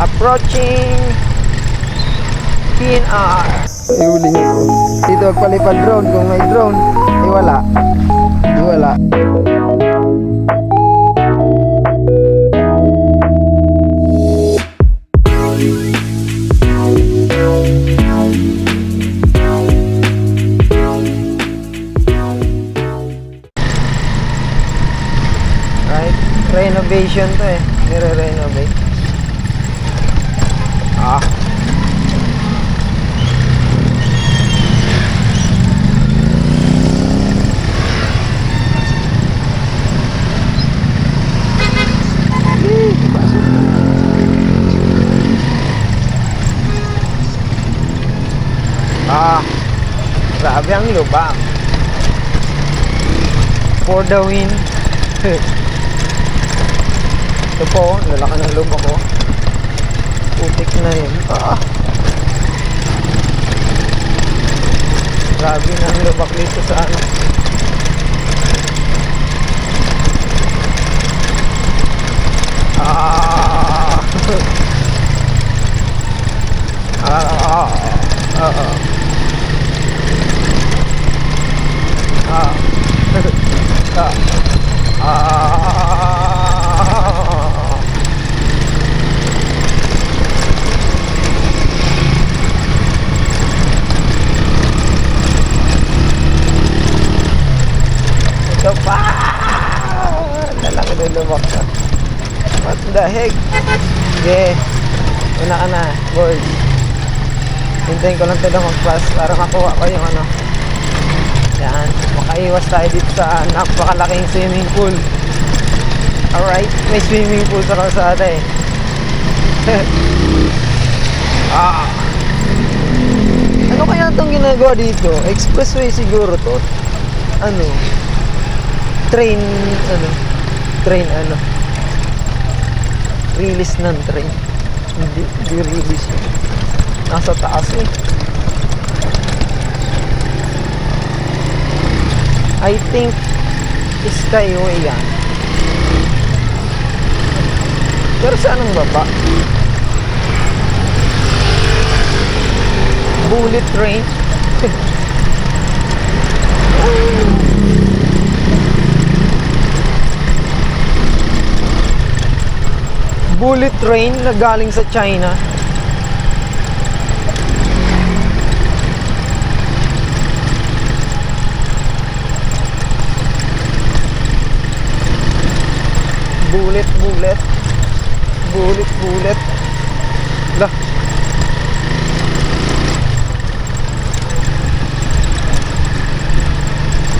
Approaching PNR. Iuling. Dito magpalipad drone. Kung may drone, eh wala. Wala. Right? Renovation to eh. Ah. Grabe ang lubang. For the win. Ito po, lalaki ng loob ako. Putik na yun. Ah. Grabe na ang lubak dito sa ano. Ah. ah. Ah. Ah. Ah. Ah. Ah. Ito pa! Lalaki na lumak na. What the. Una na, boys. Hintayin ko lang ito mag-pass para makuha ko yung ano. Yan. Makaiwas tayo dito sa napakalaking swimming pool. Alright. May swimming pool sa kalsada eh. ah. Ano kaya itong ginagawa dito? Expressway siguro to. Ano? Train, ano? Train, ano? Release ng train. Hindi, hindi release. Nasa taas eh. I think Skyway yan. Pero saan ang baba? Bullet train. Bullet train na galing sa China. Bullet, bullet. Bullet, bullet. Lah.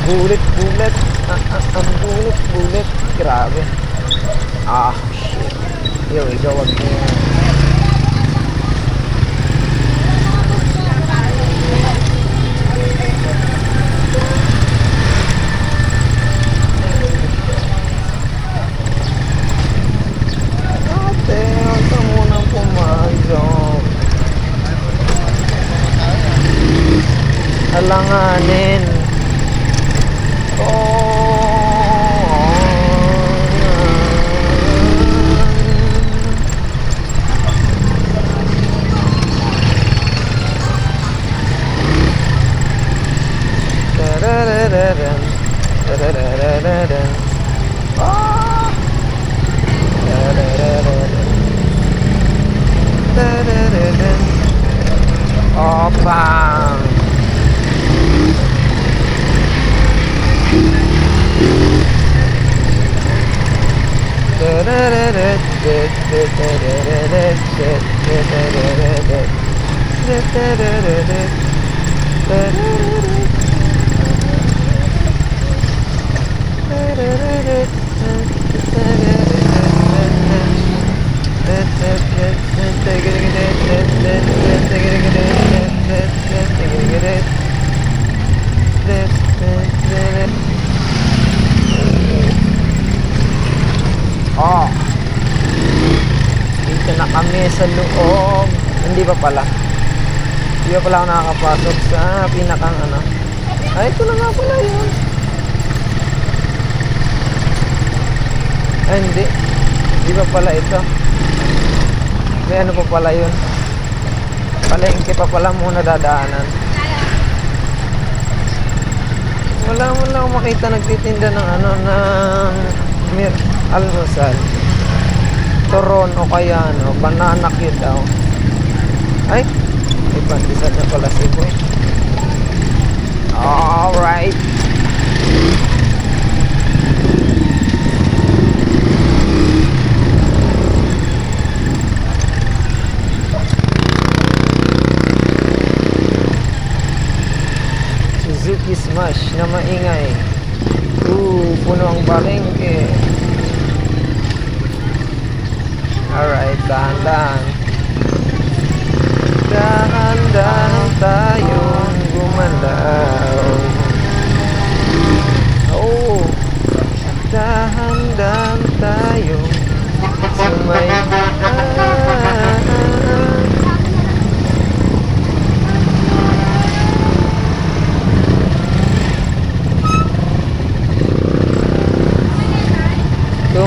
Bullet, bullet. Ah, ah, ah, bullet, bullet. Grabe. Ah, shit. Here we go again. 浪啊 sa loob. Hindi pa pala. Hindi pa pala ako nakakapasok sa pinakang ano. Ay, ito na nga pala yun. Ay, hindi. Hindi pa pala ito. May ano pa pala yun. Palengke pa pala muna dadaanan. Wala mo lang makita nagtitinda ng ano ng almusal. Turon o kaya ano, banana cute daw. Ay, may pantisan na pala si Boy. Alright.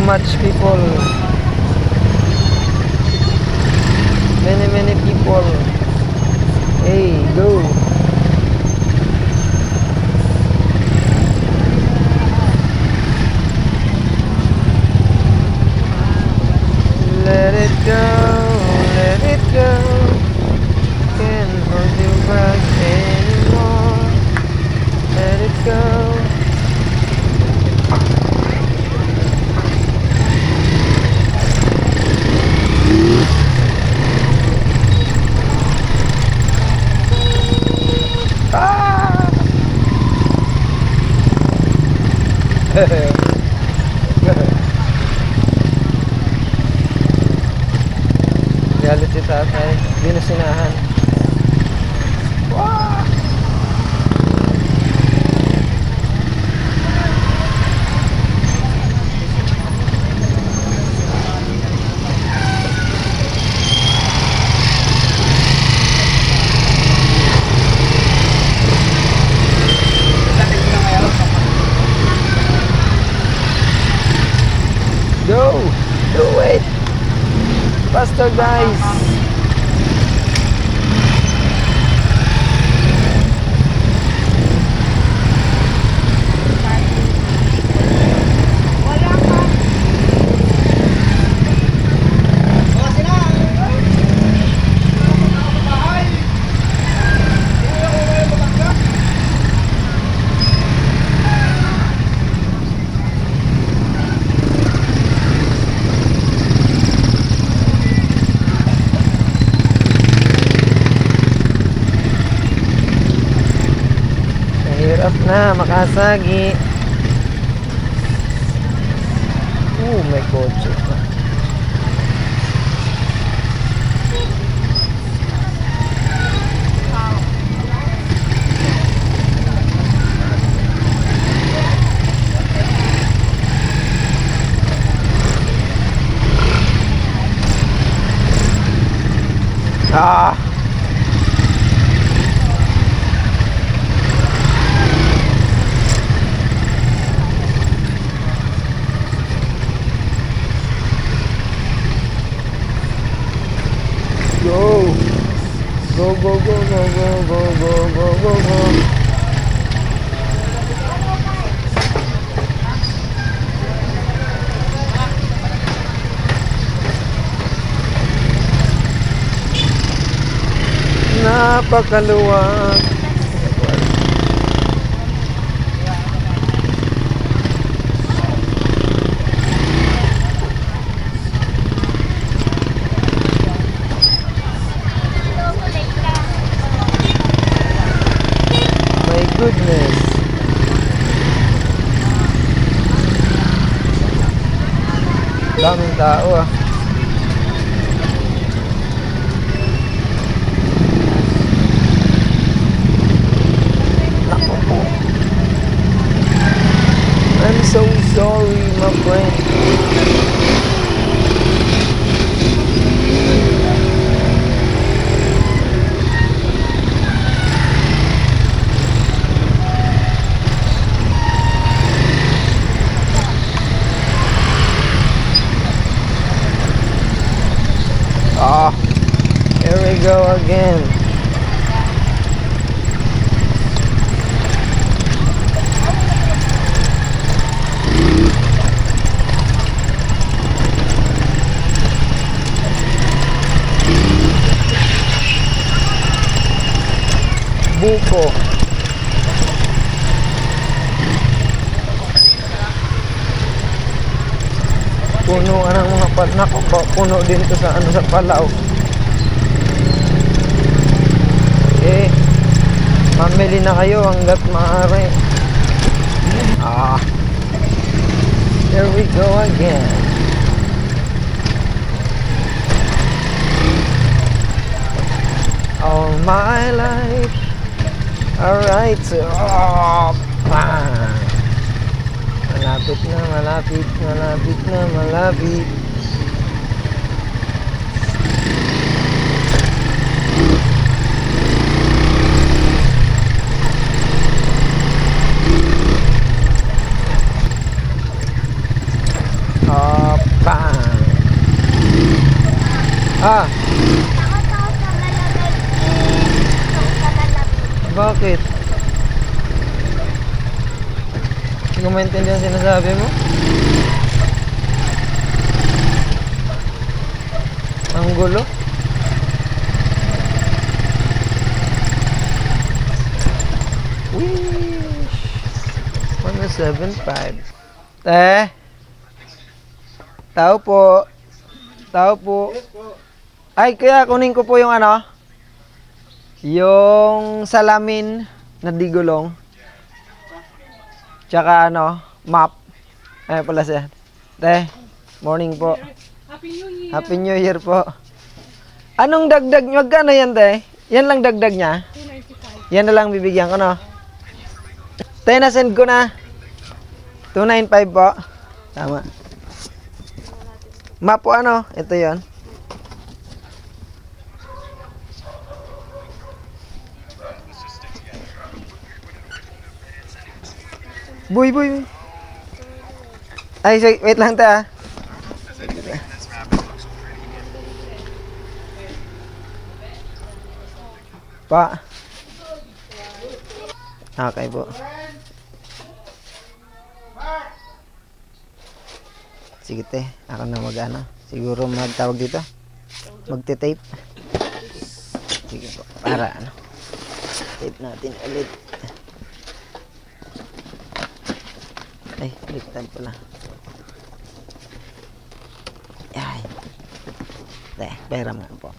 Much people. Many, many people. Hey, go. Reality tatay, di na sinahan. Makasagi. Oh, may kotse pa. Ah! Go! Go, go, go, go, go, go, go, go, go. Napakaluwag. 啊。Here we go again. Buko. Puno ang mga pal nako po, puno din to sa ano sa Palao. Eh, mamili na kayo hanggat maaari. Ah. Here we go again. All my life. Alright, oh, bang. Malapit na, malapit, malapit na, malapit. Oh, bang. Ah, Takot ako sa bakit? Hindi ko maintindihan sinasabi mo. Ang gulo. Wish. 107.5. Te. Tao po. Tao po. Ay, kaya kunin ko po yung ano? Yung salamin na digulong. Tsaka ano, map. Ay pala siya. Te, morning po. Happy New Year! Happy New Year po. Anong dagdag nyo? Magkano yan, te? Yan lang dagdag niya? 295. Yan na lang bibigyan ko, no? Te, na-send ko na. 295 po. Tama. Map po ano? Ito yon. Boy, boy. Ay, say, wait lang ta. Pa. Okay po. Sige te, ako na mag ano. Siguro magtawag dito. Magte-tape. Sige po, para ano. Tape natin ulit. Ay, baliktad pala. Ay. Te, pera mo po.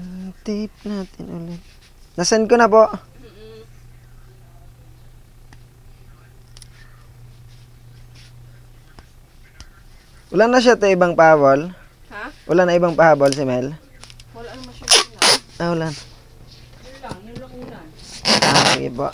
Mm, tape natin ulit. Nasend ko na po. Wala na siya te ibang pahabol. Ha? Wala na ibang pahabol si Mel. Wala naman siya ulan. Ah, wala. Yun lang, yun lang. Ah, sige po.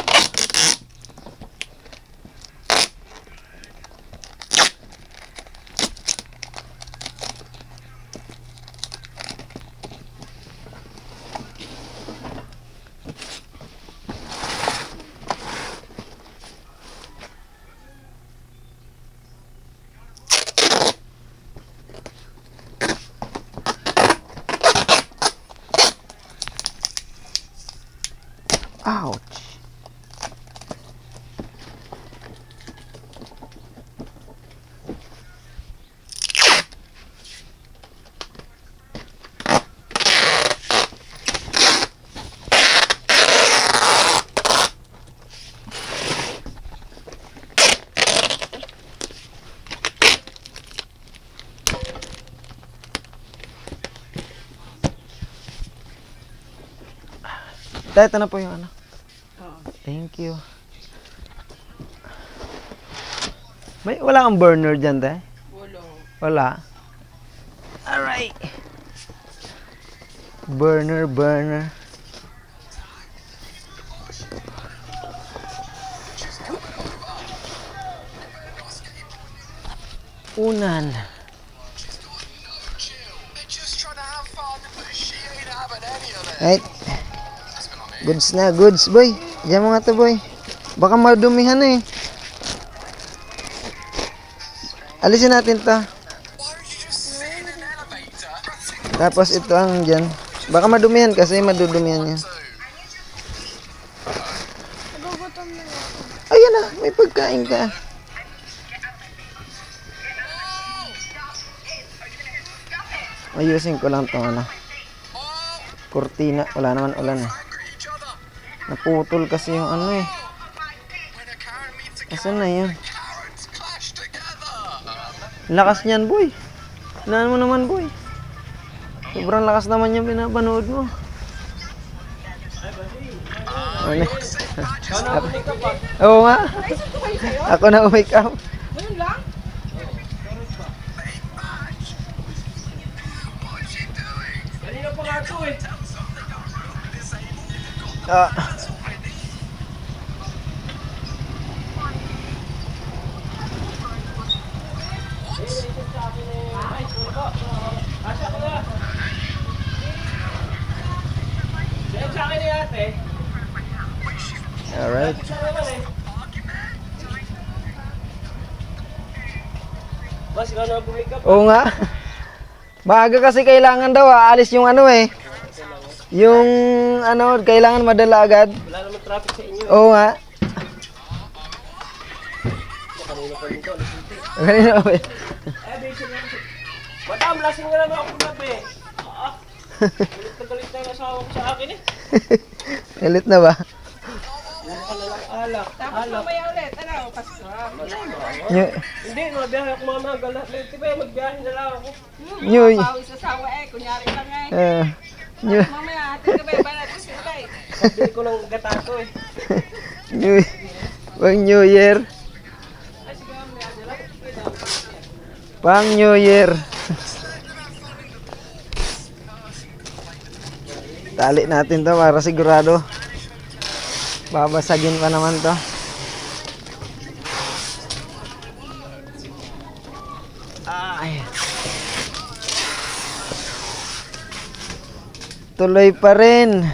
Tay, ito na po yung ano. Thank you. May wala kang burner diyan, te? Wala. Wala. Alright. Burner, burner. Unan. Right. Goods na, goods, boy. Diyan mo nga to, boy. Baka madumihan na eh. Alisin natin to. Tapos ito ang dyan. Baka madumihan kasi madudumihan niya. Ayan na, may pagkain ka. Ayusin ko lang tong ano. Kurtina, wala naman ulan eh. Naputol kasi yung ano eh. Asan na yun? Lakas niyan, boy. Laan mo naman, boy. Sobrang lakas naman yung pinapanood mo. Ano? Oo nga. Ako na wake up. Ayun lang. Kanina pa nga. Ah. Asa ko na. Yan sa akin ni ate. Alright. Isa naman eh. Mas ikaw na bumika pa. Oo nga. Maaga kasi kailangan daw aalis yung ano eh. Yung ano, kailangan madala agad. Wala naman traffic sa inyo. Oo nga. Kanina pa rin to. Na? Eh, na kasi. Madam, lasing na lang ako gabi. Ah, galit na galit na yung asawa ko sa akin eh. Galit na ba? Na lang alak. Tapos mamaya ulit, ano, Pasko. New, Hindi, mabiyahe ako mamaya galat. Di ba, magbiyahe na lang ako. new, Pawis sa sawa eh, kunyari lang eh. uh, new, Mamaya, ate ka ba, balat ko sila eh. Pabili ko ng gatato eh. new, pang New Year. Mamaya. Pang New Year. Tali natin to para sigurado. Babasagin pa naman to. Ay. Tuloy pa rin.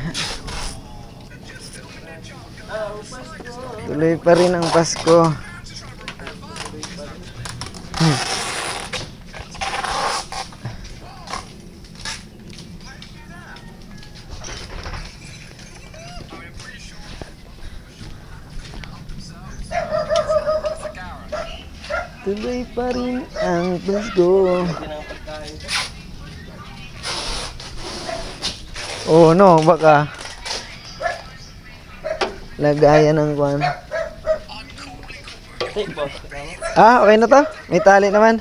Tuloy pa rin ang Pasko. Tuloy pa rin ang Pasko. Oh no, baka lagayan ng kwan. Ah, okay na to? May tali naman.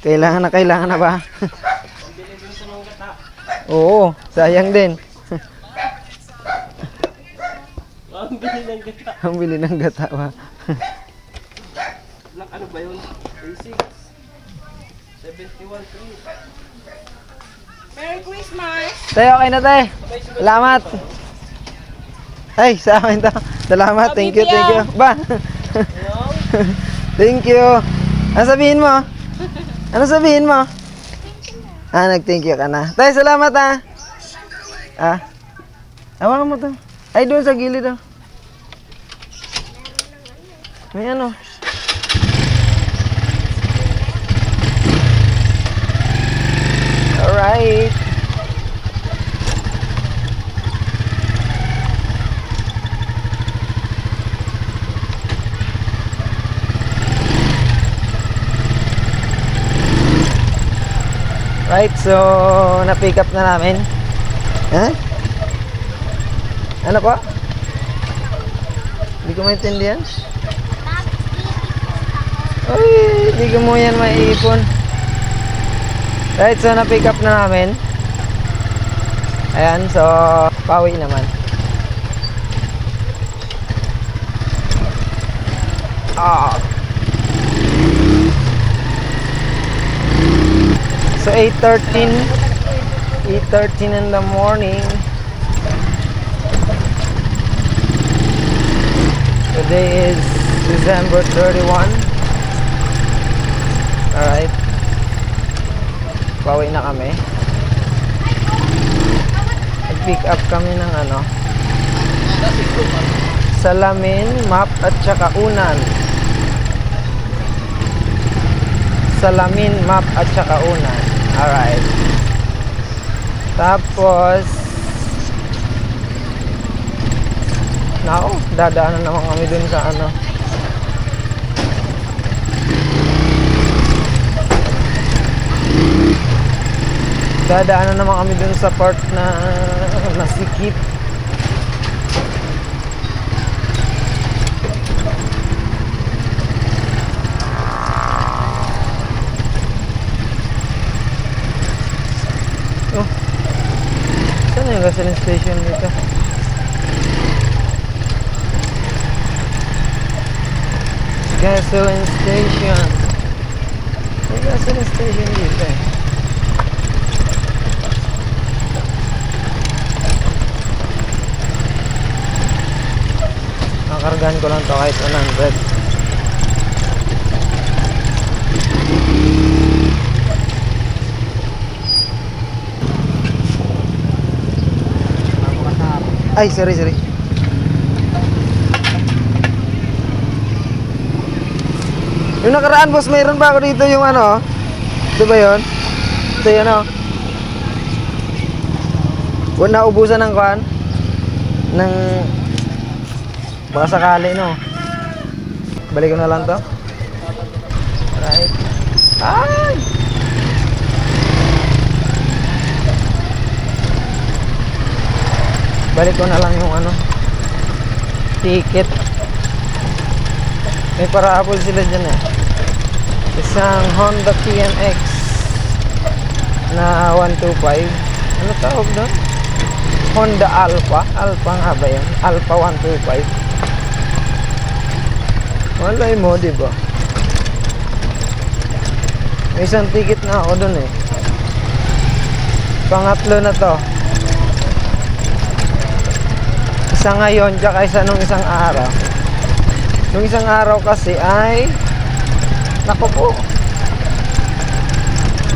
Kailangan na, kailangan na ba? Oo, sayang din. Ang bili ng gata. Ang bili ng gata ba? Ba yun? Basic. 71 Merry Christmas! Tay, okay na tay. Salamat. Ay, sa amin to. Salamat. Thank you, thank you. Ba? thank you. Ano sabihin mo? Ano sabihin mo? Ah, nag-thank you ka na. Tay, salamat ah. Ah. Hawakan mo to. Ay, doon sa gilid oh. May ano. Alright. Right, so na-pick up na namin. Ha? Ano po? Hindi ko maintindihan. Ay, hindi ko mo yan maiipon. Right, so na-pick up na namin. Ayan, so pawi naman. Ah. So 8:13 8:13 in the morning. Today is December 31. Alright. Bawi na kami. Nag-pick up kami ng ano. Salamin, map at saka unan. Salamin, map at saka unan. Alright. Tapos Nako, dadaanan naman kami dun sa ano Dadaanan naman kami dun sa part na nasikip. Oh. Saan gasoline station dito? Gasoline station. May gasoline station dito eh. Nakargahan ko lang to kahit 100. Ay, sorry, sorry. Yung nakaraan, boss, mayroon ba ako dito yung ano? Ito ba yun? Ito yun, oh. Kung naubusan ng kwan, ng baka sakali, no? Balik ko na lang to. Right. Ay! Balik ko na lang yung ano, ticket. May parapol sila dyan eh. Isang Honda PNX na 125. Ano tawag doon? Honda Alpha. Alpha nga ba yan? Alpha 125. Malay mo, di ba? May isang ticket na ako doon eh. Pangatlo na to. Isa ngayon, tsaka isa nung isang araw. Nung isang araw kasi ay Nako po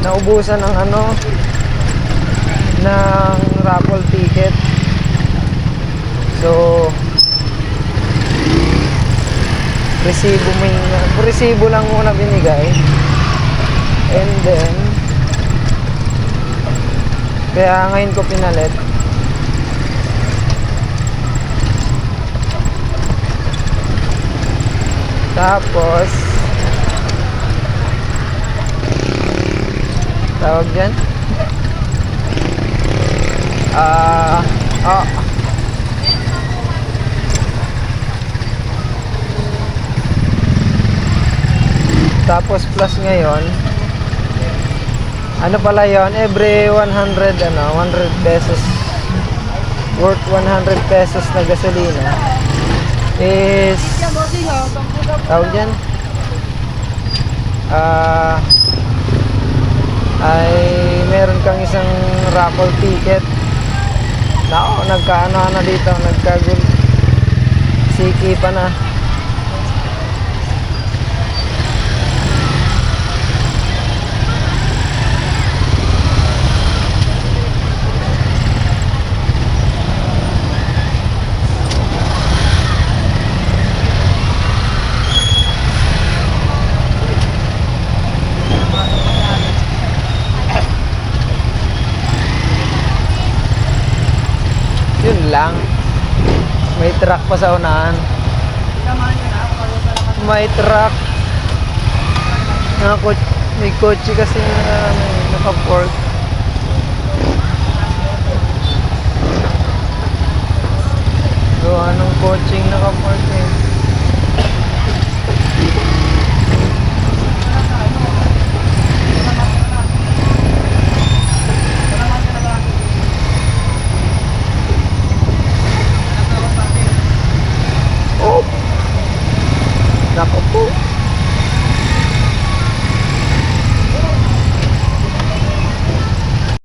Naubusan ng ano ng raffle ticket. So resibo may resibo lang muna binigay. And then kaya ngayon ko pinalit. Tapos tawag dyan ah ah tapos plus ngayon ano pala yon every 100 ano 100 pesos worth 100 pesos na gasolina is tawag dyan? Ah ay meron kang isang raffle ticket. Nako, nagkaano na dito, nagkagul Siki pa na Yun lang. May truck pa sa unahan. May truck. Naka may kotse kasi na uh, naka-fork. Gawa ng coaching naka-fork eh.